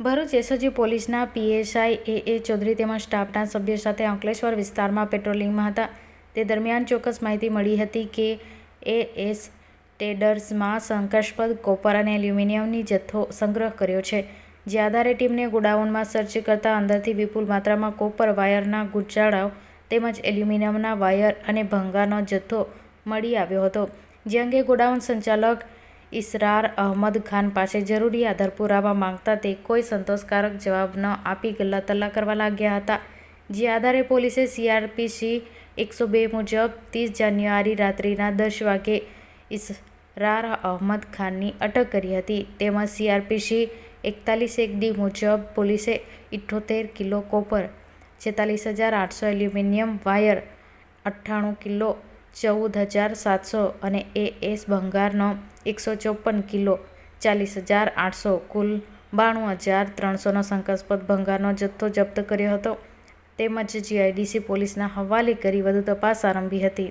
Bharuch SOG પોલીસના PSI A A Chaudhary તેમજ સ્ટાફના સભ્યો સાથે અંકલેશ્વર વિસ્તારમાં પેટ્રોલિંગમાં હતા. તે દરમિયાન ચોક્કસ માહિતી મળી હતી કે એ એસ ટેડર્સમાં શંકાસ્પદ કોપર અને એલ્યુમિનિયમની જથ્થો સંગ્રહ કર્યો છે, જે આધારે ટીમને ગોડાઉનમાં સર્ચ કરતાં અંદરથી વિપુલ માત્રામાં કોપર વાયરના ગૂંચળાઓ તેમજ એલ્યુમિનિયમના વાયર અને ભંગારનો જથ્થો મળી આવ્યો હતો. જે અંગે ગોડાઉન સંચાલક ઇસરાર અહમદ ખાન પાસે જરૂરી આધાર પુરાવા માંગતા તે કોઈ સંતોષકારક જવાબ ન આપી ગલ્લા તલ્લા કરવા લાગ્યા હતા. જે આધારે પોલીસે સીઆરપીસી એકસો બે મુજબ ત્રીસ જાન્યુઆરી રાત્રિના દસ વાગે ઇસરાર અહમદ ખાનની અટક કરી હતી. તેમાં સીઆરપીસી એકતાલીસ એક ડી મુજબ પોલીસે ઇઠ્ઠોતેર કિલો કોપર, છેતાલીસ હજાર આઠસો એલ્યુમિનિયમ વાયર, અઠ્ઠાણું કિલો ચૌદ હજાર સાતસો અને એ એસ ભંગારનો એકસો ચોપન કિલો, ચાલીસ હજાર આઠસો, કુલ બાણું હજાર ત્રણસોનો શંકાસ્પદ ભંગારનો જથ્થો જપ્ત કર્યો હતો. તેમજ જીઆઈડીસી પોલીસના હવાલે કરી વધુ તપાસ આરંભી હતી.